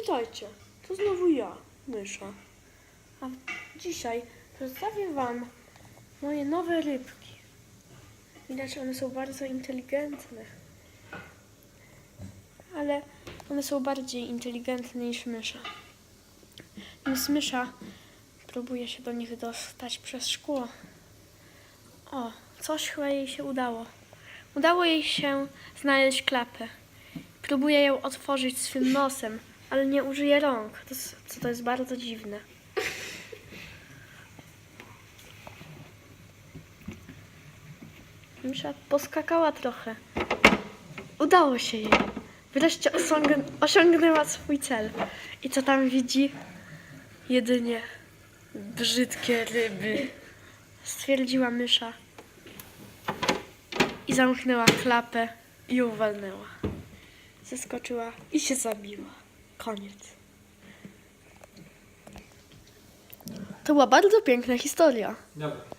Witajcie, to znowu ja, Mysza. A dzisiaj przedstawię Wam moje nowe rybki. Widać, one są bardzo inteligentne. Ale one są bardziej inteligentne niż mysza. Więc mysza próbuje się do nich dostać przez szkło. O, coś chyba jej się udało. Udało jej się znaleźć klapę. Próbuje ją otworzyć swym nosem, ale nie użyje rąk, to, co to jest bardzo dziwne. Mysza poskakała trochę. Udało się jej. Wreszcie osiąg- osiągnęła swój cel. I co tam widzi? Jedynie brzydkie ryby. Stwierdziła mysza. I zamknęła klapę i ją walnęła. Zeskoczyła i się zabiła. Koniec. To była bardzo piękna historia. Dobra.